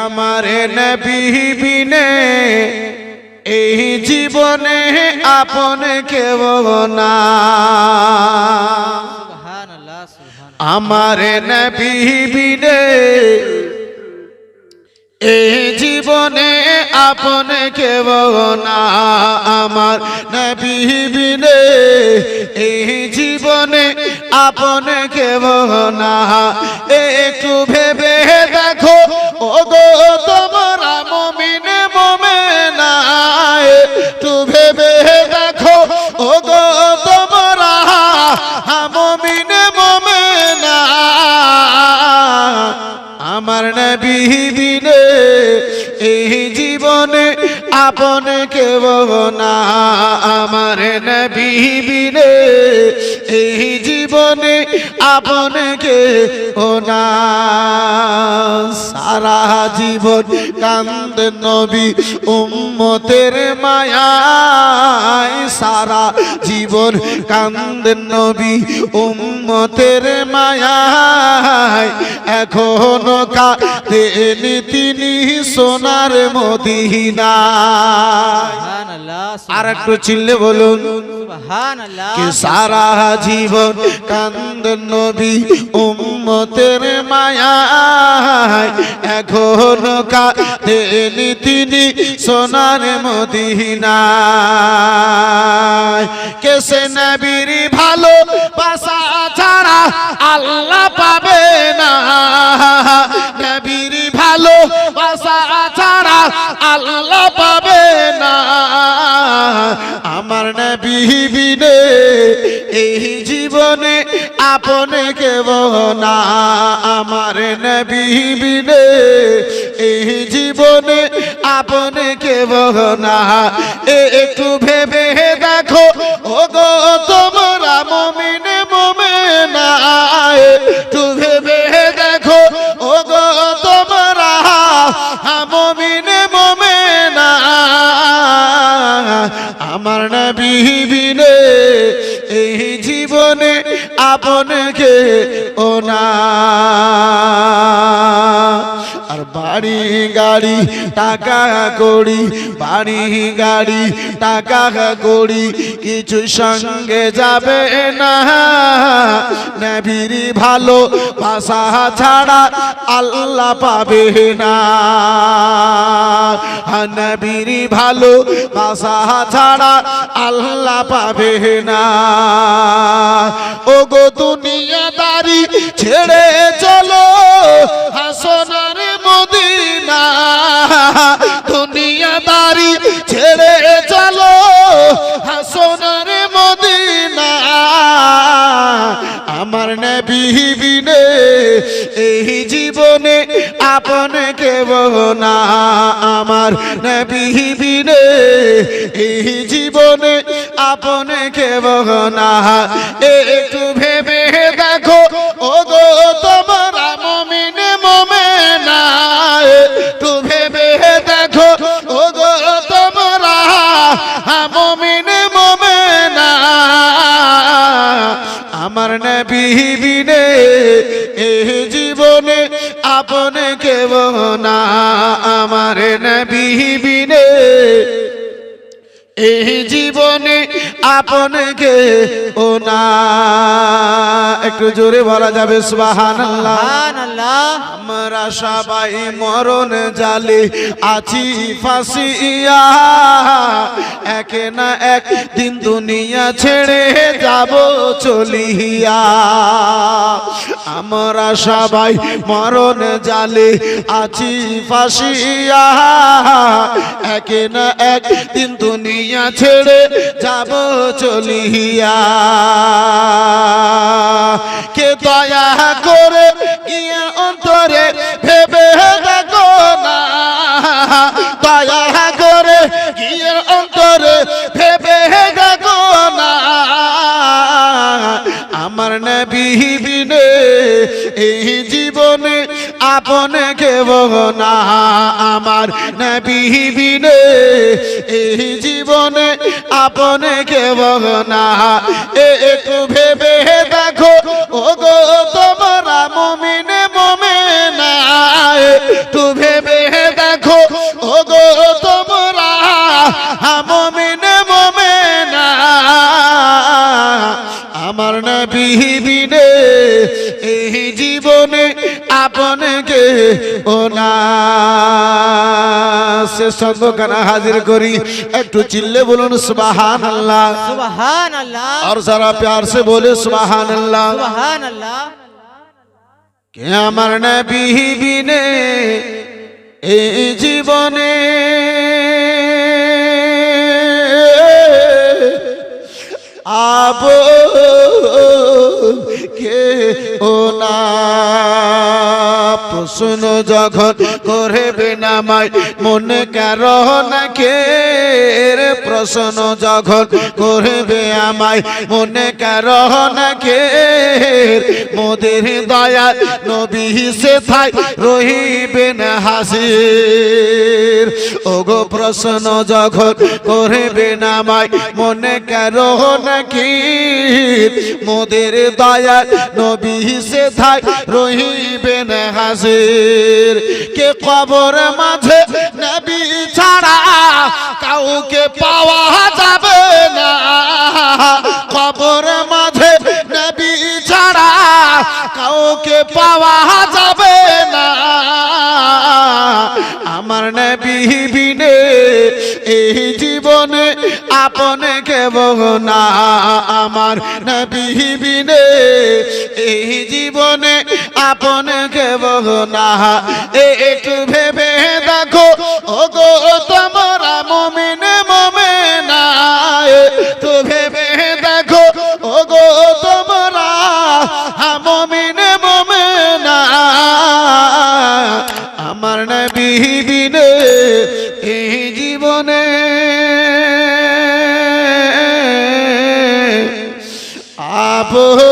আমারে আমার এই জীবনে আপন কেব না? আমারে বিনে এই জীবনে আপন কেব না? আমার বিনে আপন কেউ না। একটু ভেবে দেখো ও গো তোমরা মমিন মোমেনা একটু ভেবে দেখো ও গো তোমরা মমিন মোমেনা আমার নবী দিনে, এই জীবনে আপন কেউ না। আমার নবী বিনে এই জীবনে আপন কেউ না। সারা জীবন কান্দ নবী উম্মতের মায়ায়। সারা জীবন কান্দ নবী উম্মতের মায়ায়। এখনও কাঁদেনি তিনি সোনার মদিনা আর একটু চিল্লে বলুন। সারা জীবন কান্দ নবী উম্মতের মায়ায়, এখনও কাঁদেনি তিনি সোনার মদিনায়। কে সে নবীর ভালো বাসা ছাড়া আল্লাহ পাবে না। নবীর ভালো বাসা ছাড়া আল্লাহ পাবে আমার নবী বিনে, এই জীবনে আপনে কেব না। আমার নবী বিনে, এই জীবনে আপনে কেব না। এ একটু ভেবে দেখো ও গো তোমরা মমিন মোমেনা একটু ভেবে না। আর বাড়ি গাড়ি, টাকা করি বাড়ি গাড়ি, টাকা করি কিছু সঙ্গে যাবে না। নবীর ভালো ভাষা ছাড়া আল্লাহ পাবে না। নবীর ভালো ভাষা ছাড়া আল্লাহ পাবে না। গো দুনিয়াদারি ছেড়ে চলো। হাসনার মদিনা, দুনিয়াদারি ছেড়ে চলো। হাসনার মদিনা, আমার নবী বিনে এই জীবনে আপন কেব না। আমার নবী বিনে এই জীবনে আপন কেব না। নবী এ জীবনে আপন কেব না আমার নবী বিনে। এই আপনকে ও না। একটু জোরে বলা যাবে আমরা সবাই মরণ জালে আছি ফাঁসিয়া। একে না এক দিন দুনিয়া ছেড়ে যাব চলিয়া। আমরা সবাই মরণ জালে আছি ফাঁসিয়া। একে না এক দিন দুনিয়া ছেড়ে যাব চলিয়া। কে দয়া করে গিয়ে আপন কেব না, আমার নবিহীনে এই জীবনে আপন কেব না। একটু ভেবে দেখো ও গো তোমরা মমিনে মমে না তু ভেবে দেখো ও গো তোমরা মমিনে মমে না আমার নবিহীনে এই জীবনে আপনকে ওনা সে সঙ্গ কানা হাজির করি। একটু চিল্লে বলুন সুবাহান আল্লাহ সুবাহান আল্লাহ আর সারা প্যার সে বলে সুবাহান আল্লাহ কে আমার নবী এই জীবনে? আবো প্রশ্ন যখন করবে নামাই মনে কারও না কে রে প্রশ্ন যখন করবে আমায়। মনে কারও না কে মোদের দয়া নবী সে থাই রহিবেন হাসির ওগো প্রশ্ন যখন করবে নামাই মনে কারও নাকি মোদের দয়া নবী সে থাই রহিবেন হাসির কে কবর মাঝে নবী ছাড়া কাউকে পাওয়া যাবে না। কবর মাঝে নবী ছাড়া কাউকে পাওয়া জীবনে আপনে কেব না, আমার নবী বিনে। এই জীবনে আপনে কেব না একটু ভেবে দেখো ও গো তোমরা এই জীবনে আপ কে ও